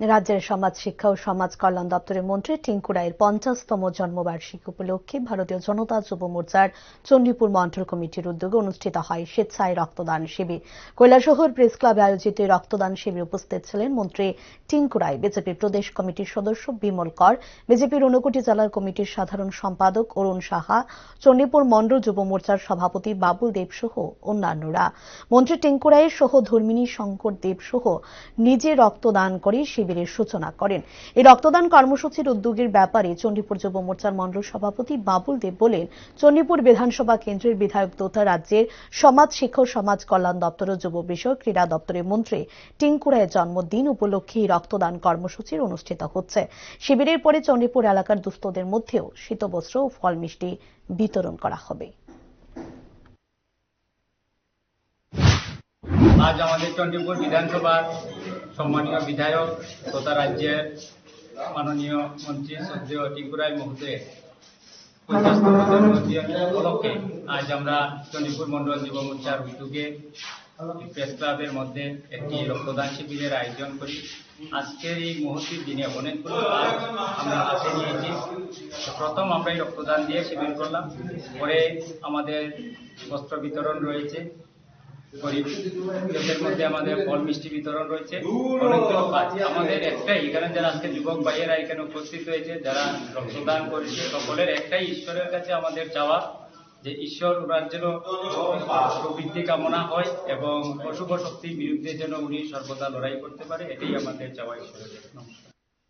রাজ্যের সমাজ শিক্ষা ও সমাজ কল্যাণ দপ্তরের মন্ত্রী টিঙ্কু রায়ের পঞ্চাশতম জন্মবার্ষিকী উপলক্ষে ভারতীয় জনতা যুব মোর্চার চণ্ডীপুর মন্ডল কমিটির উদ্যোগে অনুষ্ঠিত হয় স্বেচ্ছায় রক্তদান শিবির। কৈলাসহর প্রেস ক্লাবে আয়োজিত রক্তদান শিবিরে উপস্থিত ছিলেন মন্ত্রী টিঙ্কু রায় বিজেপি প্রদেশ কমিটির সদস্য বিমল কর, বিজেপির ঊনকোটি জেলার কমিটির সাধারণ সম্পাদক অরুণ সাহা, চণ্ডীপুর মন্ডল যুব মোর্চার সভাপতি বাবুল দেব সহ অন্যান্যরা। মন্ত্রী টিঙ্কু রায়ের সহ ধর্মিনী শঙ্কর দেব সহ নিজে রক্তদান করে শিবিরের সূচনা করেন। এই রক্তদান কর্মসূচির উদ্যোগের ব্যাপারে চণ্ডীপুর যুব মোর্চার মন্ডল সভাপতি বাবুল দেব বলেন, চণ্ডীপুর বিধানসভা কেন্দ্রের বিধায়ক তথা রাজ্যের সমাজ শিক্ষক সমাজ কল্যাণ দপ্তর ও যুব বিষয়ক ক্রীড়া দপ্তরের মন্ত্রী টিঙ্কু রায়ের জন্মদিন উপলক্ষে রক্তদান কর্মসূচির অনুষ্ঠিত হচ্ছে। শিবিরের পরে চণ্ডীপুর এলাকার দুস্থদের মধ্যেও শীতবস্ত্র ও ফল মিষ্টি বিতরণ করা হবে। আজ আমাদের চণ্ডীপুর বিধানসভার সম্মানীয় বিধায়ক তথা রাজ্যের মাননীয় মন্ত্রী শ্রদ্ধেয় টিঙ্কুরাই জন্মদিন উপলক্ষে আজ আমরা চণ্ডীপুর মন্ডল যুব মোর্চার উদ্যোগে প্রেস ক্লাবের মধ্যে একটি রক্তদান শিবিরের আয়োজন করি। আজকের এই মুহূর্তের দিনে অনেকগুলো আমরা হাতে নিয়েছি। প্রথম আমরা এই রক্তদান দিয়ে শিবির করলাম। পরে আমাদের বস্ত্র বিতরণ রয়েছে। মধ্যে আমাদের ফল মিষ্টি বিতরণ রয়েছে। আমাদের একটাই এখানে যারা আজকে যুবক ভাইয়েরা এখানে উপস্থিত হয়েছে যারা রক্তদান করেছে সকলের একটাই ঈশ্বরের কাছে আমাদের চাওয়া যে ঈশ্বর ওনার যেন প্রবৃদ্ধি কামনা হয় এবং অশুভ শক্তির বিরুদ্ধে যেন উনি সর্বদা লড়াই করতে পারে এটাই আমাদের চাওয়া ঈশ্বরের নমস্কার।